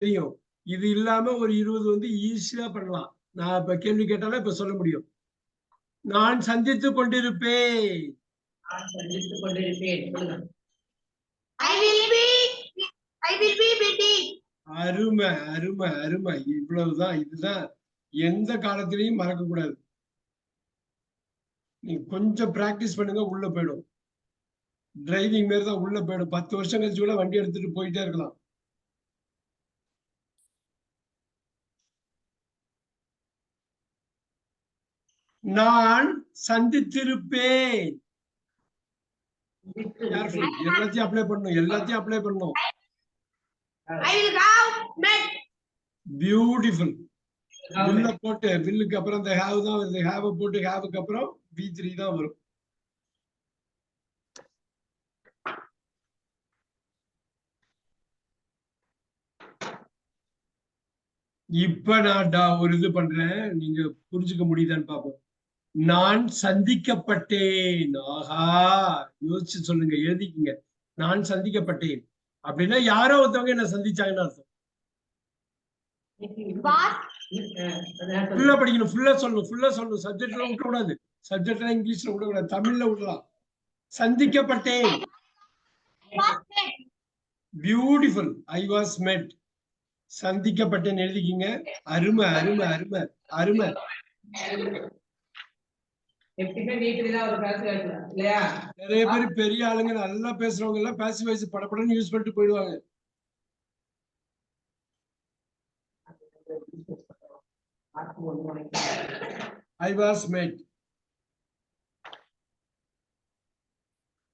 தெரியும். இது இல்லாம ஒரு இருபது வந்து ஈஸியா பண்ணலாம். நான் இப்ப கேள்வி கேட்டாலும் இப்ப சொல்ல முடியும். நான் சந்தித்துக் கொண்டிருப்பேன். நான் சந்தித்துக் கொண்டிருப்பேன். சொல்லுங்க. I will be I will be meeting. அருமை அருமை அருமை. இவ்வளவுதான் இதுதான். எந்த காலத்திலையும் மறக்க கூடாது. நீ கொஞ்சம் பிராக்டிஸ் பண்ணுங்க உள்ள போயிடும். டிரைவிங் மாரி தான் உள்ள போயிடும். பத்து வருஷம் கழிச்சு கூட வண்டி எடுத்துட்டு போயிட்டே இருக்கலாம். நான் சந்தித்திருப்பேன். எல்லாத்தையும் அப்ளை பண்ணணும் எல்லாத்தையும் அப்ளை met. பியூட்டிஃபுல் வில்ல போட்டு வில்லுக்கு அப்புறம் இந்த ஹேவ் தான் வருது. ஹேவ் போட்டு ஹேவுக்கு அப்புறம் வி த்ரீ தான் வரும். இப்ப நான் ஒரு இது பண்றேன். நீங்க புரிஞ்சுக்க முடியுதான்னு பாப்போம். நான் சந்திக்கப்பட்டேன். ஆஹா யோசிச்சு சொல்லுங்க எழுதிக்குங்க. நான் சந்திக்கப்பட்டேன். அப்படின்னா யாரோ ஒருத்தவங்க என்ன சந்திச்சாங்கன்னு அர்த்தம். ஃபுல்லா படிக்கணும் ஃபுல்லா சொல்லணும் ஃபுல்லா சொல்லணும். சப்ஜெக்ட்ல விட கூடாது. சப்ஜெக்ட்ல இங்கிலீஷ்ல விட கூடாது. தமிழ்ல விடலாம். சந்திக்கப்பட்டேன். பியூட்டிஃபுல் ஐ வாஸ் மெட் சந்திக்கப்பட்டேன் எழுதிக்கிங்க. அருமை அருமை அருமை அருமை. எப்பயுமே வீட்டுல தான் ஒரு பேச வைக்கலாம் இல்லையா? நிறைய பேர் பெரிய ஆளுங்க நல்லா பேசுறவங்க எல்லாம் பேசி வயசு படப்படன்னு யூஸ் பண்ணிட்டு போயிடுவாங்க. ஐ வாஸ் மெட்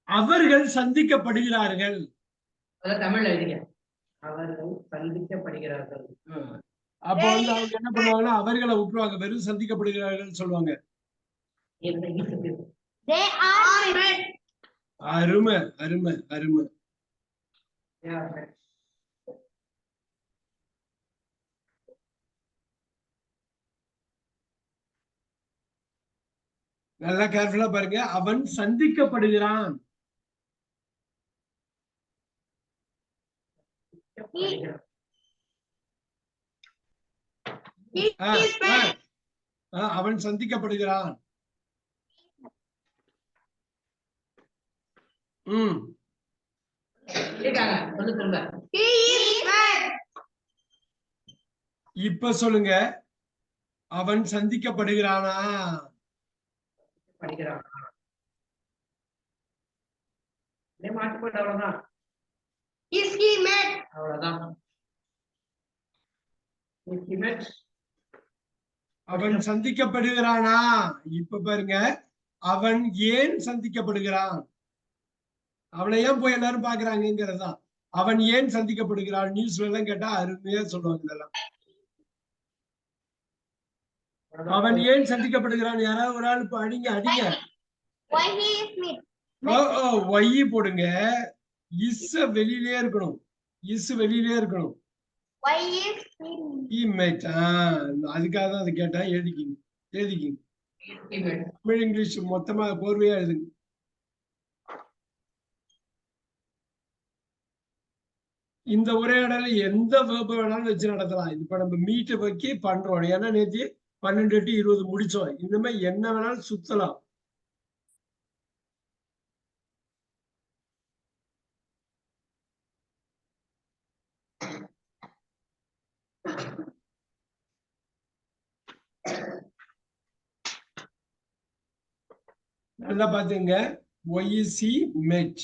அவர்கள் சந்திக்கப்படுகிறார்கள். எழுதிங்க அவர்கள் சந்திக்கப்படுகிறார்கள். அப்ப வந்து அவங்க என்ன பண்ணுவாங்கன்னா அவர்களை விட்டுருவாங்க வெறும் சந்திக்கப்படுகிறார்கள் சொல்லுவாங்க என்ன ஈஸி They are met. அருமை அருமை அருமை. நல்லா கேர்ஃபுல்லா பாருங்க. அவன் சந்திக்கப்படுகிறான். அவன் சந்திக்கப்படுகிறான். ம். இப்ப சொல்லுங்க. அவன் சந்திக்கப்படுகிறானா. அவன் சந்திக்கப்படுகிறானா? இப்ப பாருங்க. அவன் ஏன் சந்திக்கப்படுகிறான்? அவனை ஏன் போய் எல்லாரும் பாக்குறாங்கிறது தான் அவன் ஏன் சந்திக்கப்படுகிறான் நியூஸ்ல எல்லாம் கேட்டா அருமையா சொல்லுவாங்க இதெல்லாம். அவன் ஏன் சந்திக்கப்படுகிறான்? யாராவது ஒரு ஆள் இப்ப அடிங்க அடிங்க. ஒய்யி போடுங்க. இஸ் வெளியிலே இருக்கணும். இஸ் வெளியிலே இருக்கணும். அதுக்காக தான் அதை கேட்டேன் எழுதிக்கிங்க. எழுதிக்கிங்க. தமிழ் இங்கிலீஷ் மொத்தமா கோர்வையா எழுதுங்க. இந்த உரையாடலை எந்த வேர்ப வேணாலும் வச்சு நடத்தலாம். இப்ப நம்ம மீட்டை வைக்கி பண்றோம். ஏன்னா நேத்தி பன்னெண்டு டு இருபது முடிச்சோம். இனிமே என்ன வேணாலும் சுத்தலாம். நல்லா பாத்துங்க ஒய்சி மெட்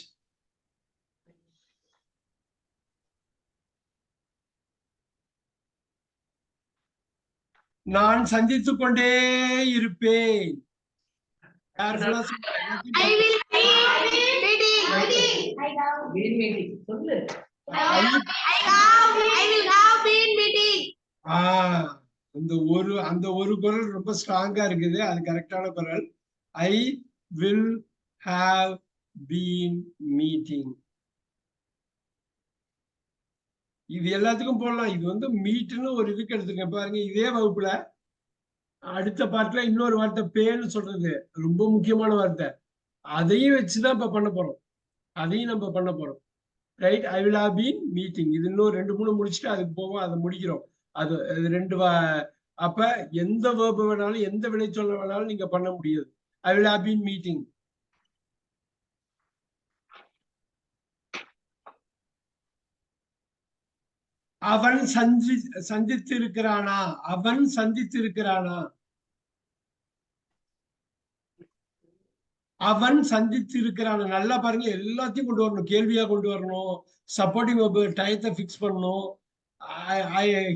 have been meeting. ஆஹ் அந்த ஒரு அந்த ஒரு குரல் ரொம்ப ஸ்ட்ராங்கா இருக்குது. அது கரெக்டான குரல். I will have been meeting இது எல்லாத்துக்கும் போடலாம். இது வந்து மீட்டுன்னு ஒரு இதுக்கு எடுத்துக்க பாருங்க இதே வகுப்புல அடுத்த பாட்டுல இன்னொரு வார்த்தை பேன்னு சொல்றது. ரொம்ப முக்கியமான வார்த்தை. அதையும் வச்சுதான் இப்ப பண்ண போறோம். அதையும் நம்ம பண்ண போறோம். Right I will been meeting இது இன்னும் ரெண்டு மூணு முடிச்சுட்டு அதுக்கு போவோம். அதை முடிக்கிறோம். அது ரெண்டு வா- அப்ப எந்த வேர்பு வேணாலும் எந்த வினைச்சொல்ல வேணாலும் நீங்க பண்ண முடியாது. ஐ வில் பீன் மீட்டிங் அவன் சந்தி சந்தித்திருக்கிறானா? அவன் சந்தித்திருக்கிறானா? அவன் சந்தித்திருக்கிறானா? நல்லா பாருங்க எல்லாத்தையும் கொண்டு வரணும். கேள்வியா கொண்டு வரணும். சப்போர்ட்டிவ் டயத்தை ஃபிக்ஸ் பண்ணணும்.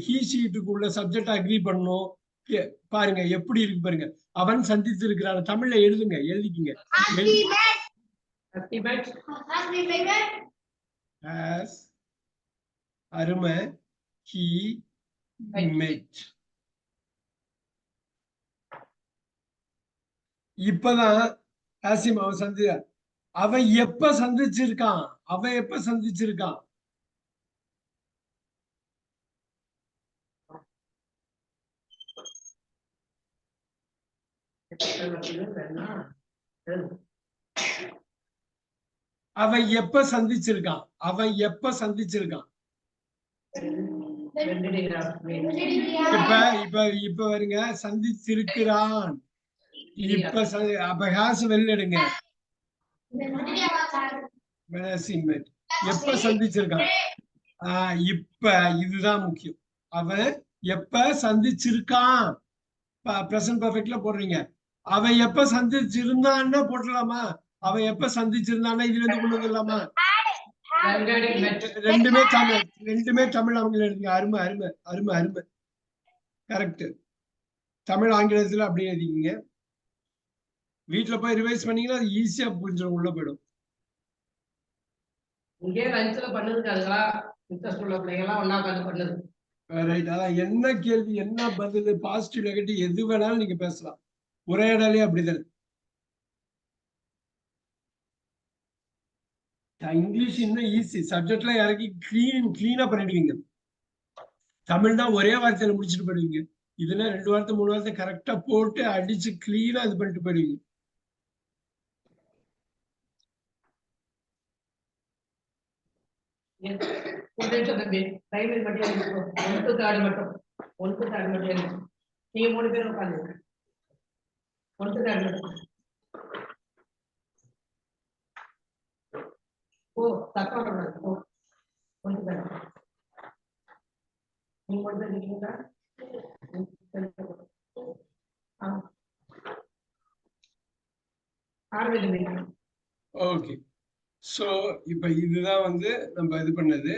ஹீ ஷீட்டுக்குள்ள சப்ஜெக்ட் அக்ரி பண்ணணும். பாருங்க எப்படி இருக்கு பாருங்க. அவன் சந்தித்திருக்கிறான்? தமிழ்ல எழுதுங்க எழுதிக்கிங்க. Has we met? Has he met? Has we met? as அருமை he met இப்பதான் ஆசிம் அவன் சந்தி அவன் எப்ப சந்திச்சிருக்கான்? அவன் எப்ப சந்திச்சிருக்கான்? அவன் எப்ப சந்திச்சிருக்கான்? அவன் எப்ப சந்திச்சிருக்கான் When did he have met? இப்ப இப்ப இப்ப வருங்க. சந்திச்சிருக்கிறான் இப்ப ஹாஸ் வெளியிடுங்க எப்ப சந்திச்சிருக்கான்? ஆஹ் இப்ப இதுதான் முக்கியம். அவன் எப்ப சந்திச்சிருக்கான்? பிரசன்ட் பர்ஃபெக்ட்ல போடுறீங்க. அவன் எப்ப சந்திச்சிருந்தான்னு போட்டுடலாமா? அவன் எப்ப சந்திச்சிருந்தான்னா இதுல இருந்து கொண்டு வந்துடலாமா When did he met? ரெண்டுமே தமிழ் ரெண்டுமே தமிழ் ஆங்கிலம் எழுதுங்க அருமை அருமை அருமை அருமை. கரெக்ட் தமிழ் ஆங்கிலத்துல அப்படியே எழுதிக்கிங்க. வீட்ல போய் ரிவைஸ் பண்ணீங்கன்னா அது ஈஸியா புரிஞ்சிடும் உள்ள போயிடும். இங்கே லஞ்ச்ல பண்ணதுக்கு அதுங்களா? இன்ட்ரெஸ்ட் உள்ள பிள்ளைங்கலாம் ஒண்ணா உட்காந்து பண்ணுது. ரைட் அதான் என்ன கேள்வி என்ன பதில் பாசிட்டிவ் நெகட்டிவ் எது வேணாலும் நீங்க பேசலாம். உரையாடலே அப்படிதானே. இங்கிலீஷ் இன்னும் ஈஸி சப்ஜெக்ட்லாம் இறக்கி கிளீன் கிளீனா பண்ணிடுவீங்க. தமிழ் தான் ஒரே வார்த்தையில முடிச்சுட்டு போயிடுவீங்க. இதுல ரெண்டு வார்த்தை மூணு வார்த்தை கரெக்டா போட்டு அடிச்சு கிளீனா இது பண்ணிட்டு போயிடுவீங்க. தம்பி மட்டும் ஒன்று மட்டும். மட்டும் நீங்க மூணு பேரும் உட்காந்து ஒன்று ஓ தப்பா ஓ ஒன்று தாடு நீங்க ஓகே. சோ இப்ப இதுதான் வந்து நம்ம இது பண்ணது.